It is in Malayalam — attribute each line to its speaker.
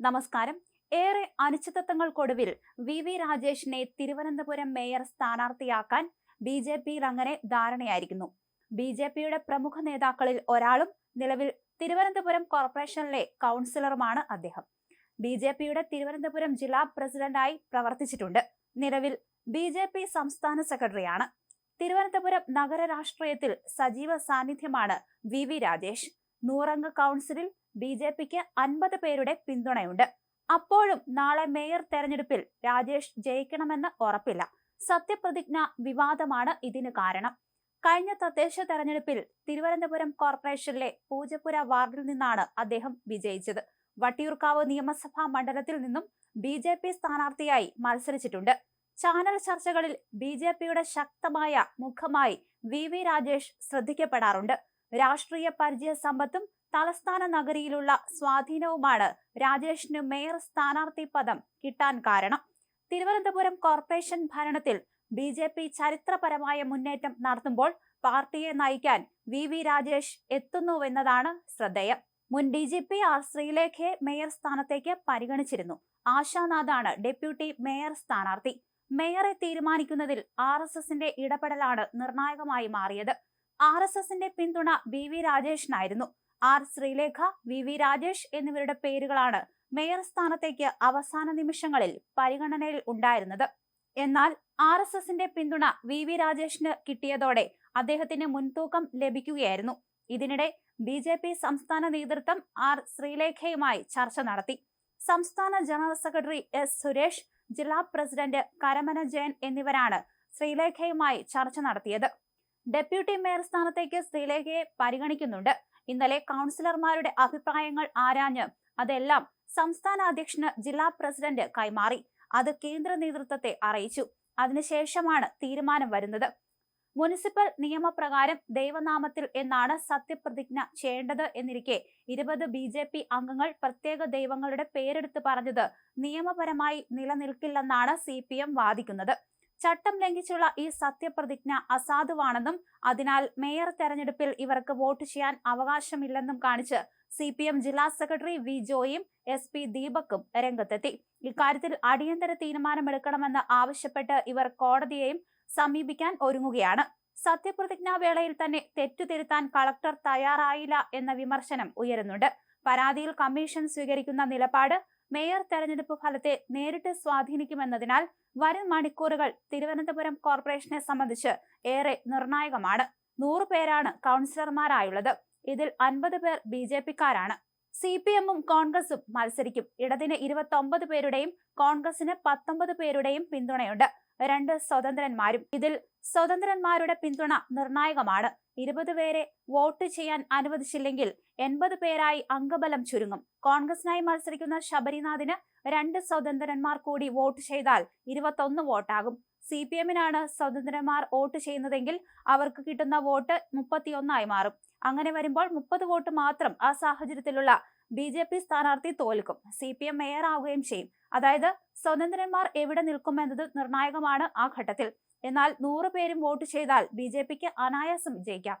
Speaker 1: നമസ്കാരം. ഏറെ അനിശ്ചിതത്വങ്ങൾക്കൊടുവിൽ വി. വി. രാജേഷിനെ തിരുവനന്തപുരം മേയർ സ്ഥാനാർത്ഥിയാക്കാൻ ബി. ജെ. പിയിൽ അങ്ങനെ ധാരണയായിരിക്കുന്നു. ബി. ജെ. പിയുടെ പ്രമുഖ നേതാക്കളിൽ ഒരാളും നിലവിൽ തിരുവനന്തപുരം കോർപ്പറേഷനിലെ കൗൺസിലറുമാണ് അദ്ദേഹം. ബി. ജെ. പിയുടെ തിരുവനന്തപുരം ജില്ലാ പ്രസിഡന്റായി പ്രവർത്തിച്ചിട്ടുണ്ട്. നിലവിൽ ബി. ജെ. പി സംസ്ഥാന സെക്രട്ടറിയാണ്. തിരുവനന്തപുരം നഗര രാഷ്ട്രീയത്തിൽ സജീവ സാന്നിധ്യമാണ് വി. വി. രാജേഷ്. നൂറംഗ കൗൺസിലിൽ ബി ജെ പിക്ക് അൻപത് പേരുടെ പിന്തുണയുണ്ട്. അപ്പോഴും നാളെ മേയർ തെരഞ്ഞെടുപ്പിൽ രാജേഷ് ജയിക്കണമെന്ന് ഉറപ്പില്ല. സത്യപ്രതിജ്ഞ വിവാദമാണ് ഇതിന് കാരണം. കഴിഞ്ഞ തദ്ദേശ തെരഞ്ഞെടുപ്പിൽ തിരുവനന്തപുരം കോർപ്പറേഷനിലെ പൂജപ്പുര വാർഡിൽ നിന്നാണ് അദ്ദേഹം വിജയിച്ചത്. വട്ടിയൂർക്കാവ് നിയമസഭാ മണ്ഡലത്തിൽ നിന്നും ബി ജെ പി സ്ഥാനാർത്ഥിയായി മത്സരിച്ചിട്ടുണ്ട്. ചാനൽ ചർച്ചകളിൽ ബി ജെ പിയുടെ ശക്തമായ മുഖമായി വി വി രാജേഷ് ശ്രദ്ധിക്കപ്പെടാറുണ്ട്. രാഷ്ട്രീയ പരിചയ സമ്പത്തും തലസ്ഥാന നഗരിയിലുള്ള സ്വാധീനവുമാണ് രാജേഷിന് മേയർ സ്ഥാനാർത്ഥി പദം കിട്ടാൻ കാരണം. തിരുവനന്തപുരം കോർപ്പറേഷൻ ഭരണത്തിൽ ബി ജെ പി ചരിത്രപരമായ മുന്നേറ്റം നടത്തുമ്പോൾ പാർട്ടിയെ നയിക്കാൻ വി വി രാജേഷ് എത്തുന്നുവെന്നതാണ് ശ്രദ്ധേയം. മുൻ ഡി ജി പി ആർ ശ്രീലേഖയെ മേയർ സ്ഥാനത്തേക്ക് പരിഗണിച്ചിരുന്നു. ആശാനാഥാണ് ഡെപ്യൂട്ടി മേയർ സ്ഥാനാർത്ഥി. മേയറെ തീരുമാനിക്കുന്നതിൽ ആർ എസ് എസിന്റെ ഇടപെടലാണ് നിർണായകമായി മാറിയത്. ആർ എസ് എസിന്റെ പിന്തുണ V V രാജേഷിനായിരുന്നു. R Sreelekha V V Rajesh എന്നിവരുടെ പേരുകളാണ് മേയർ സ്ഥാനത്തേക്ക് അവസാന നിമിഷങ്ങളിൽ പരിഗണനയിൽ ഉണ്ടായിരുന്നത്. എന്നാൽ ആർ എസ് എസിന്റെ പിന്തുണ വി വി രാജേഷിന് കിട്ടിയതോടെ അദ്ദേഹത്തിന് മുൻതൂക്കം ലഭിക്കുകയായിരുന്നു. ഇതിനിടെ ബി ജെ പി സംസ്ഥാന നേതൃത്വം ആർ ശ്രീലേഖയുമായി ചർച്ച നടത്തി. സംസ്ഥാന ജനറൽ സെക്രട്ടറി എസ് സുരേഷ് ജില്ലാ പ്രസിഡന്റ് കരമന ജയൻ എന്നിവരാണ് ശ്രീലേഖയുമായി ചർച്ച നടത്തിയത്. ഡെപ്യൂട്ടി മേയർ സ്ഥാനത്തേക്ക് ശ്രീലേഖയെ പരിഗണിക്കുന്നുണ്ട്. ഇന്നലെ കൗൺസിലർമാരുടെ അഭിപ്രായങ്ങൾ ആരാഞ്ഞ് അതെല്ലാം സംസ്ഥാന അധ്യക്ഷന് ജില്ലാ പ്രസിഡന്റ് കൈമാറി. അത് കേന്ദ്ര നേതൃത്വത്തെ അറിയിച്ചു. അതിനുശേഷമാണ് തീരുമാനം വരുന്നത്. മുനിസിപ്പൽ നിയമപ്രകാരം ദൈവനാമത്തിൽ എന്നാണ് സത്യപ്രതിജ്ഞ ചെയ്യേണ്ടത് എന്നിരിക്കെ ഇരുപത് ബി ജെ പി അംഗങ്ങൾ പ്രത്യേക ദൈവങ്ങളുടെ പേരെടുത്ത് പറഞ്ഞത് നിയമപരമായി നിലനിൽക്കില്ലെന്നാണ് സി പി എം വാദിക്കുന്നത്. ചട്ടം ലംഘിച്ചുള്ള ഈ സത്യപ്രതിജ്ഞ അസാധുവാണെന്നും അതിനാൽ മേയർ തെരഞ്ഞെടുപ്പിൽ ഇവർക്ക് വോട്ട് ചെയ്യാൻ അവകാശമില്ലെന്നും കാണിച്ച് സി പി എം ജില്ലാ സെക്രട്ടറി വി ജോയും എസ് പി ദീപക്കും രംഗത്തെത്തി. ഇക്കാര്യത്തിൽ അടിയന്തര തീരുമാനമെടുക്കണമെന്ന് ആവശ്യപ്പെട്ട് ഇവർ കോടതിയെയും സമീപിക്കാൻ ഒരുങ്ങുകയാണ്. സത്യപ്രതിജ്ഞാ വേളയിൽ തന്നെ തെറ്റുതിരുത്താൻ കളക്ടർ തയ്യാറായില്ല എന്ന വിമർശനം ഉയരുന്നുണ്ട്. പരാതിയിൽ കമ്മീഷൻ സ്വീകരിക്കുന്ന നിലപാട് മേയർ തെരഞ്ഞെടുപ്പ് ഫലത്തെ നേരിട്ട് സ്വാധീനിക്കുമെന്നതിനാൽ വരും മണിക്കൂറുകൾ തിരുവനന്തപുരം കോർപ്പറേഷനെ സംബന്ധിച്ച് ഏറെ നിർണായകമാണ്. നൂറ് പേരാണ് കൗൺസിലർമാരായുള്ളത്. ഇതിൽ അൻപത് പേർ ബി ജെ പിക്കാരാണ്. സി പി എമ്മും കോൺഗ്രസും മത്സരിക്കും. ഇടതിന് ഇരുപത്തൊമ്പത് പേരുടെയും കോൺഗ്രസിന് പത്തൊമ്പത് പേരുടെയും പിന്തുണയുണ്ട്. രണ്ട് സ്വതന്ത്രന്മാരും. ഇതിൽ സ്വതന്ത്രന്മാരുടെ പിന്തുണ നിർണായകമാണ്. ഇരുപത് പേരെ വോട്ട് ചെയ്യാൻ അനുവദിച്ചില്ലെങ്കിൽ എൺപത് പേരായി അംഗബലം ചുരുങ്ങും. കോൺഗ്രസിനായി മത്സരിക്കുന്ന ശബരിനാഥിന് രണ്ട് സ്വതന്ത്രന്മാർ കൂടി വോട്ട് ചെയ്താൽ ഇരുപത്തൊന്ന് വോട്ടാകും. സി പി എമ്മിനാണ് സ്വതന്ത്രന്മാർ വോട്ട് ചെയ്യുന്നതെങ്കിൽ അവർക്ക് കിട്ടുന്ന വോട്ട് മുപ്പത്തിയൊന്നായി മാറും. അങ്ങനെ വരുമ്പോൾ മുപ്പത് വോട്ട് മാത്രം ആ സാഹചര്യത്തിലുള്ള ബി ജെ പി സ്ഥാനാർത്ഥി തോൽക്കും. സി പി എം മേയർ ആവുകയും ചെയ്യും. അതായത് സ്വതന്ത്രന്മാർ എവിടെ നിൽക്കുമെന്നത് നിർണായകമാണ് ആ ഘട്ടത്തിൽ. എന്നാൽ നൂറ് പേരും വോട്ട് ചെയ്താൽ ബി ജെ പിക്ക് അനായാസം വിജയിക്കാം.